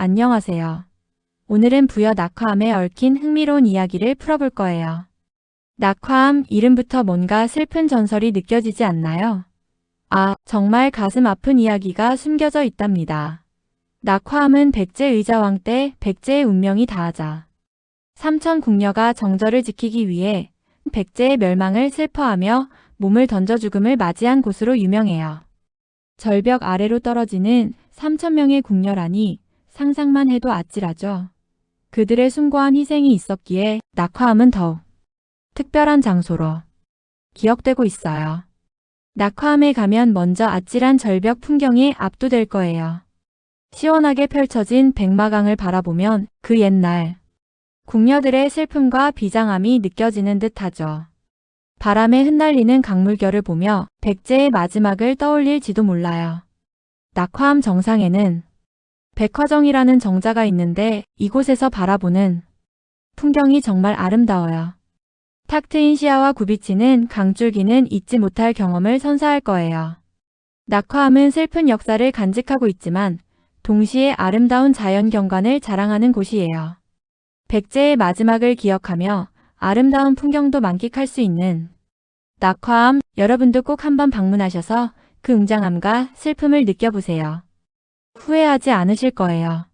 안녕하세요. 오늘은 부여 낙화암에 얽힌 흥미로운 이야기를 풀어볼 거예요. 낙화암 이름부터 뭔가 슬픈 전설이 느껴지지 않나요? 아, 정말 가슴 아픈 이야기가 숨겨져 있답니다. 낙화암은 백제 의자왕 때 백제의 운명이 다하자 삼천 궁녀가 정절을 지키기 위해 백제의 멸망을 슬퍼하며 몸을 던져 죽음을 맞이한 곳으로 유명해요. 절벽 아래로 떨어지는 3천 명의 궁녀라니 상상만 해도 아찔하죠. 그들의 숭고한 희생이 있었기에 낙화암은 더욱 특별한 장소로 기억되고 있어요. 낙화암에 가면 먼저 아찔한 절벽 풍경이 압도될 거예요. 시원하게 펼쳐진 백마강을 바라보면 그 옛날 궁녀들의 슬픔과 비장함이 느껴지는 듯하죠. 바람에 흩날리는 강물결을 보며 백제의 마지막을 떠올릴지도 몰라요. 낙화암 정상에는 백화정이라는 정자가 있는데 이곳에서 바라보는 풍경이 정말 아름다워요. 탁 트인 시야와 굽이치는 강줄기는 잊지 못할 경험을 선사할 거예요. 낙화암은 슬픈 역사를 간직하고 있지만 동시에 아름다운 자연 경관을 자랑하는 곳이에요. 백제의 마지막을 기억하며 아름다운 풍경도 만끽할 수 있는 낙화암 여러분도 꼭 한번 방문하셔서 그 웅장함과 슬픔을 느껴보세요. 후회하지 않으실 거예요.